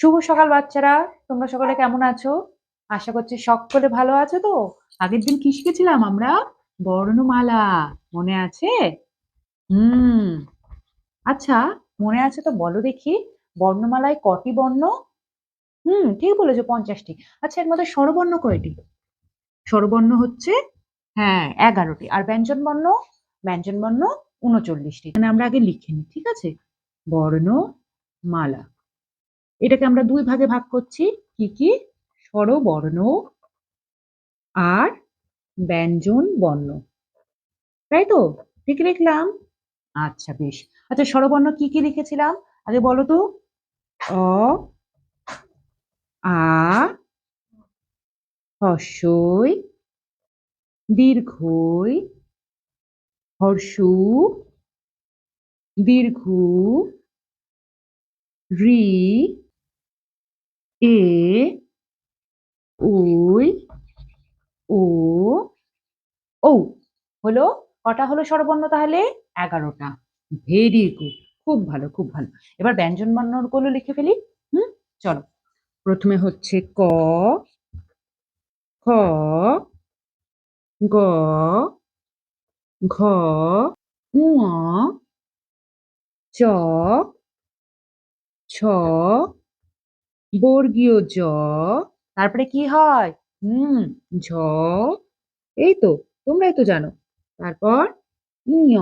শুভ সকাল বাচ্চারা, তোমরা সকলে কেমন আছো? আশা করছি সকলে ভালো আছো তো? আগের দিন কি শিখেছিলাম আমরা? বর্ণমালা, মনে আছে? হুম আচ্ছা মনে আছে তো বলো দেখি, বর্ণমালায় কটি বর্ণ? হুম, ঠিক বলেছ, পঞ্চাশটি। আচ্ছা এর মধ্যে স্বরবর্ণ কয়টি? স্বরবর্ণ হচ্ছে হ্যাঁ এগারোটি। আর ব্যঞ্জন বর্ণ? ব্যঞ্জন বর্ণ উনচল্লিশটি। মানে আমরা আগে লিখে নিই, ঠিক আছে? বর্ণমালা। এটাকে আমরা দুই ভাগে ভাগ করছি। কি কি? স্বরবর্ণ আর ব্যঞ্জন বর্ণ। তাই তো? ঠিক লিখলাম? আচ্ছা বেশ। আচ্ছা স্বরবর্ণ কি কি লিখেছিলাম? আগে বলো তো। অ, আ, হর্ষই, দীর্ঘই, হর্ষু, দীর্ঘ, রি এ ওই ও ও হলো, কটা হলো স্বরবর্ণ তাহলে? এগারোটা। ভেরি গুড খুব ভালো খুব ভালো। এবার ব্যঞ্জন বর্ণগুলো লিখে ফেলি। হুম? চলো। প্রথমে হচ্ছে ক, খ, গ, ঘ, ঙ, চ, ছ বর্গীয় জ, তারপরে কি হয়? হুম ঝ, এই তো, তোমরাই তো জানো। তারপর ঞ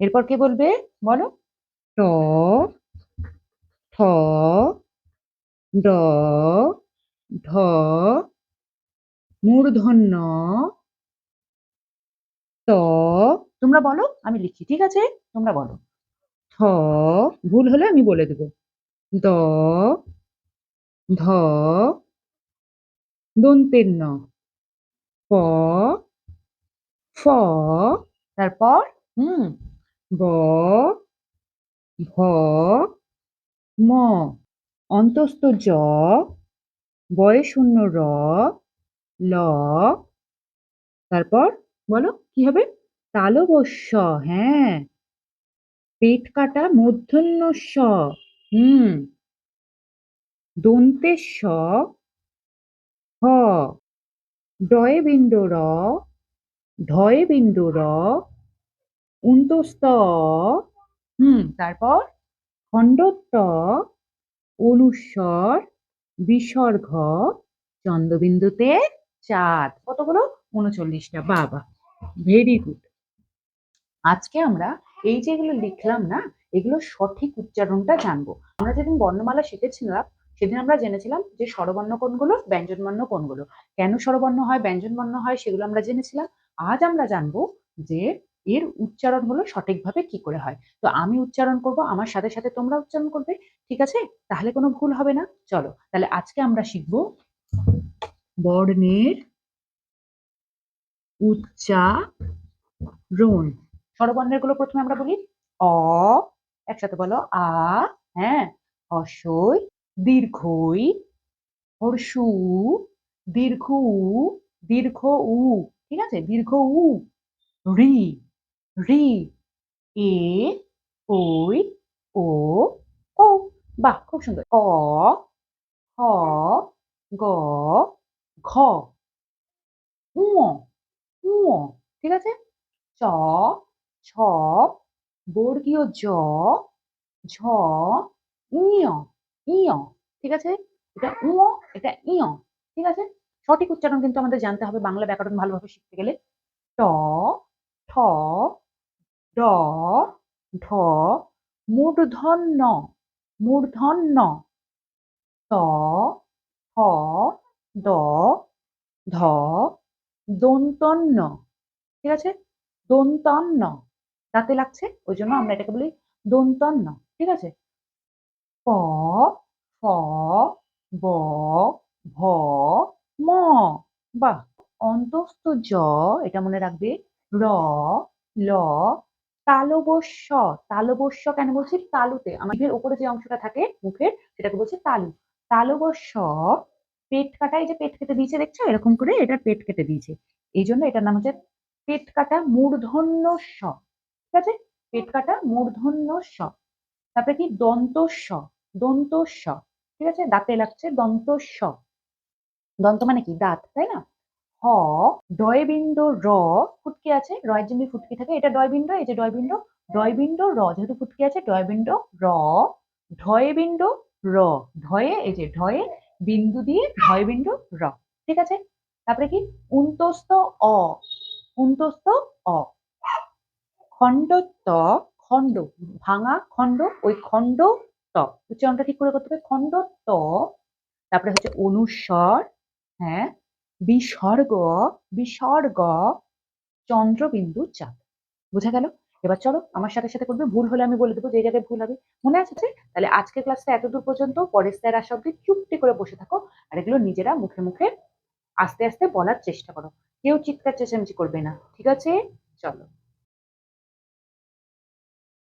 এরপর কে বলবে? বলো। ট, ঠ, ড, ঢ, মূর্ধন্য, ত। তোমরা বলো, আমি লিখি, ঠিক আছে? তোমরা বলো। ঠ, ভুল হলে আমি বলে দেব। দ, ধ দন্তের ন প, ফ, তারপর, হুম, ব ভ ম, অন্তস্থ জ বয়ে শূন্য র, ল, তারপর, বলো, কি হবে? তালবস্য হ্যাঁ পেট কাটা মূর্ধন্য স হুম। দন্তেশ্ব হ। ডয়ে বিন্দু র ঢয়ে বিন্দু র। উন্তস্ত হুম, তারপর খণ্ডত্ব, অনুস্বর বিসর্গ চন্দ্রবিন্দুতে চাঁদ। কতগুলো? উনচল্লিশটা। বাবা ভেরি গুড আজকে আমরা এই যেগুলো লিখলাম না এগুলো সঠিক উচ্চারণটা জানব। আমরা যেদিন বর্ণমালা শিখেছিলাম, সেদিন আমরা জেনেছিলাম যে স্বরবর্ণ কোনগুলো, ব্যঞ্জনবর্ণ কোনগুলো। কেন স্বরবর্ণ হয়, ব্যঞ্জনবর্ণ হয়, সেগুলো আমরা জেনেছিলাম। আজ আমরা জানব যে এর উচ্চারণ হলো সঠিকভাবে কি করে হয়। তো আমি উচ্চারণ করব, আমার সাথে সাথে তোমরা উচ্চারণ করবে, ঠিক আছে? তাহলে কোনো ভুল হবে না। চলো, তাহলে আজকে আমরা শিখব বর্ণের উচ্চারণ। স্বরবর্ণেরগুলো প্রথমে আমরা বলি অ একসাথে বলো আ হ্যাঁ হর্ষই দীর্ঘই, হর্ষু, দীর্ঘ উ দীর্ঘ উ, ঠিক আছে? দীর্ঘ উ, রি রি, এ, ওই, ও ও, বাহ, খুব সুন্দর। ক খ গ, ঘ ঠিক আছে? চ ছ বর্গীয় জ, ঝ ঠিক আছে? এটা উ এটা ইয় ঠিক আছে? সঠিক উচ্চারণ কিন্তু আমাদের জানতে হবে বাংলা ব্যাকরণ ভালোভাবে শিখতে গেলে। ট, ঠ, ড, ঢ মূর্ধন মূর্ধন্য, ত থ দ, ধ, দন্তন্য, ঠিক আছে? দন্তন্য। দাঁতে লাগছে, ওই জন্য আমরা এটাকে বলি দন্তন্য ঠিক আছে? প, ফ, ব, ভ, ম, বাহ! অন্তস্থ জ, এটা মনে রাখবে, র, ল তালবস্য তালবস্য কেন বলছি? তালুতে আমাদের উপরে যে অংশটা থাকে, মুখের, সেটাকে বলছি তালু। তালবস্য পেট কাটা এই যে পেট কেটে দিয়েছে, দেখছ? এরকম করে এটা পেট কেটে দিয়েছে। এই জন্য এটার নাম হচ্ছে পেট কাটা মূর্ধন্য স ঠিক আছে? পেট কাটা, মূর্ধন্য স। তারপরে কি? দন্ত স। দন্ত স। ঠিক আছে? দাঁতে লাগছে দন্ত স। দন্ত মানে কি? দাঁত, তাই না? হ, ডয়বিন্দ র ফুটকি আছে। রয়ের জন্য ফুটকি থাকে। এটা ডয়বিন্দ, এই যে ডয়বিন্দ। ডয়বিন্দ র, যেহেতু ফুটকি আছে, ডয়বিন্দ র। ঢয়বিন্দ র, ঢয়ে, এই যে ঢয়ে, বিন্দু দিয়ে ঢয়বিন্দ র। ঠিক আছে? তারপরে কি? উন্তস্ত অ। উন্তস্ত অ। খণ্ডত্ব খণ্ড, ভাঙা খণ্ড, ওই খণ্ড ত। উচ্চারণটা ঠিক করে করতে হবে। খণ্ড ত, তারপরে হচ্ছে অনুস্বর হ্যাঁ বিসর্গ বিসর্গ, চন্দ্রবিন্দু চাঁদ বোঝা গেল? এবার চলো, আমার সাথে সাথে করবে। ভুল হলে আমি বলে দেবো যে জায়গায় ভুল হবে। মনে আছে? তাহলে আজকের ক্লাসটা এতদূর পর্যন্ত। পরের স্যার আসা অব্দি চুপটি করে বসে থাকো। আর এগুলো নিজেরা মুখে মুখে আস্তে আস্তে বলার চেষ্টা করো। কেউ চিৎকার চেঁচামেচি করবে না। ঠিক আছে? চলো।